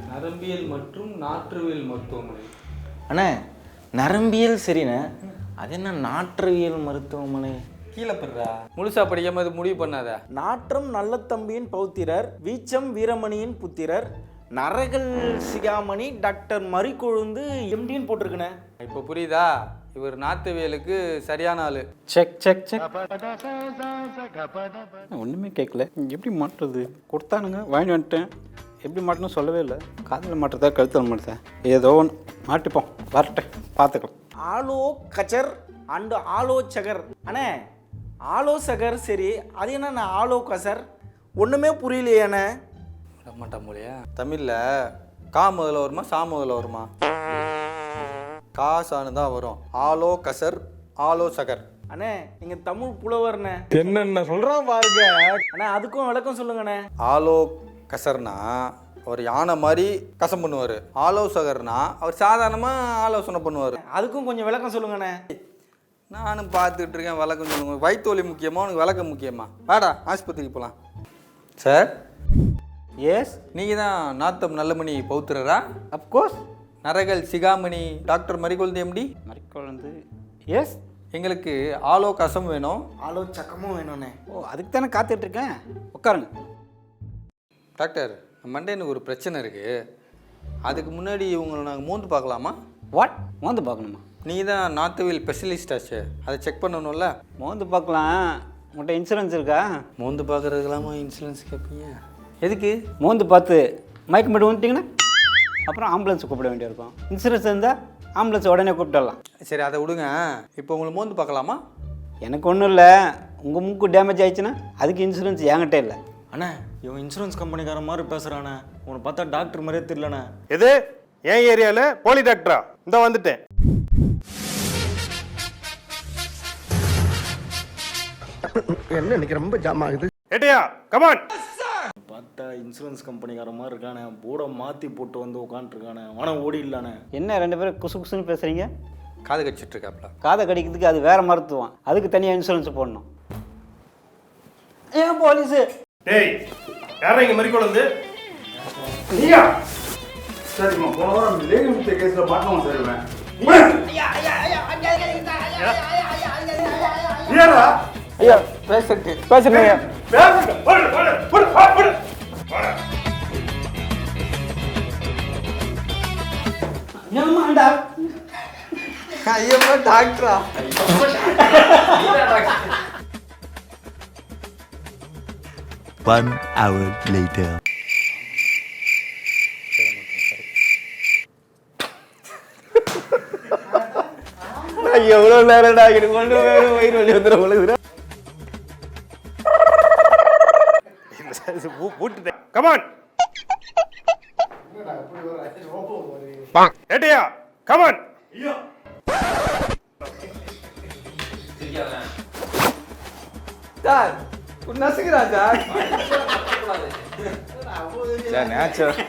நரம்பியல் மற்றும் நாற்றுவியல் மருத்துவமனை. அண்ணே நரம்பியல் சரிண்ணே. அது என்ன நாற்றவியல் மருத்துவமனை? கீழே படுறா. முழுசா படிக்காம இது முடிவு பண்ணாத. நாற்றம் நல்ல தம்பியின் பௌத்திரர் வீச்சம் வீரமணியின் புத்திரர் நரகல் சிகாமணி டாக்டர் மறிக்கொழுந்து எம்டின்னு போட்டிருக்குண்ணே. இப்போ புரியுதா? இவர் நாத்துவியலுக்கு சரியான ஆளு. Check check check. ஒன்றுமே கேட்கல எப்படி மாட்டுறது? கொடுத்தானுங்க வாங்கி வந்துட்டேன். எப்படி மாட்டணும் சொல்லவே இல்லை. காதில் மாட்டுறதா கழுத்தில் மாட்டுறதா ஏதோ ஒன்று மாட்டிப்போம். வரட்டேன் பார்த்துக்கலாம் ஆலோ கச்சர் அண்டு ஆலோசகர் அண்ணே ஆலோசகர் சரி. அது என்ன ஆலோ கசர்? ஒன்றுமே புரியலையே அண்ணே மாட்டான் போலையா. தமிழ்ல கா முதல்ல வருமா சா முதல்ல வருமா? கா தான் வரும். ஆலோ கசர் ஆலோசகர் அண்ணே நீங்கள் தமிழ் புலவர்ண்ணே. என்னென்ன சொல்றான் பாருங்க. அண்ணே அதுக்கும் விளக்கம் சொல்லுங்கண்ணே. ஆலோ கசர்னா அவர் யானை மாதிரி கசம் பண்ணுவார். ஆலோசகர்னா அவர் சாதாரணமாக ஆலோசனை பண்ணுவார். அதுக்கும் கொஞ்சம் விளக்கம் சொல்லுங்கண்ணே. நானும் பார்த்துட்டு இருக்கேன் விளக்கம் சொல்லுங்க. வயிற்று வலி முக்கியமா உனக்கு விளக்கம் முக்கியமா? வாடா ஆஸ்பத்திரிக்கு போகலாம் சார்? எஸ் நீங்கள் தான் நாத்தம் நல்லமணி பௌத்திரரா? அப்கோர்ஸ் நரகல் சிகாமணி டாக்டர் மரிகொழுந்து எம்டி? மறிக்குழந்து எஸ் எங்களுக்கு ஆலோ கசம் வேணும். ஆலோசகமும் வேணும்ண்ணே. ஓ அதுக்கு தானே காத்துட்ருக்கேன் உட்காருங்க. டாக்டர் மண்டேனுக்கு ஒரு பிரச்சனை இருக்குது அதுக்கு முன்னாடி உங்களை நாங்கள் மூந்து பார்க்கலாமா? வாட் மோந்து பார்க்கணுமா? நீங்கள் தான் நாத்துவில் ஸ்பெஷலிஸ்ட் ஆச்சு. அதை செக் பண்ணணும்ல? மோந்து பார்க்கலாம். உங்கள்கிட்ட இன்சூரன்ஸ் இருக்கா? மூந்து பார்க்குறதுக்கெல்லாமா இன்சூரன்ஸ் கேட்பீங்க எதுக்கு? மோந்து பார்த்து மயக்கம் மட்டும் வந்துட்டிங்கன்னா அப்புறம் ஆம்புலன்ஸ் கூப்பிட வேண்டியிருக்கும் இன்சூரன்ஸ் இருந்தால் ஆம்புலன்ஸ் உடனே கூப்பிட்டுடலாம். சரி அதை விடுங்க. இப்போ உங்களை மோந்து பார்க்கலாமா? எனக்கு ஒன்றும் இல்லை. உங்கள் மூக்கு டேமேஜ் ஆயிடுச்சுன்னா அதுக்கு இன்சூரன்ஸ் என்கிட்ட இல்லை. அண்ணே இவன் இன்சூரன்ஸ் கம்பெனிக்காரன் மாதிரி பேசுகிறானே உன்னை பார்த்தா டாக்டர் மாதிரியே தெரியலண்ணே. எது? என் ஏரியால போலி டாக்டரா இந்த வந்துட்டேன். என்ன இன்னைக்கு ரொம்ப ஜாம் ஆகுது? ஏட்டியா கமான் பார்த்தா இன்சூரன்ஸ் கம்பெனிக்காரன் மாதிரி இருக்கானே. போர்டை மாற்றி போட்டு வந்து உட்காந்துருக்கானே அவனை ஓடி இல்லானே என்ன ரெண்டு பேரும் குசு குசுன்னு பேசுகிறீங்க காது கடிச்சிட்டு இருக்காப்ல காதை கடிக்கிறதுக்கு அது வேற மருத்துவம். அதுக்கு தனியாக இன்சூரன்ஸ் போடணும். ஏன் போலீஸு? டேய் யாரா இங்க மறிக்கொழுந்து நீயா சரிம்மா போன வாரம் லேடி முக்கிய கேஸ்ல மாட்டணும் சார் இவன். நீயாடா ஐயா பேசிட்டு பேசுறீங்க பேசுங்க போடு போடு போடு போ, போடு. ஐயோ டாக்டரா. One hour later. எவ்வளோ நேரம்டா இது கொண்டு போய் வயிறு வலி வந்துடும் பூட்டுட்டேன் கமான் ஏட்டியா? கமான் சார் நசுக்கிறா சார் நேச்சுரல்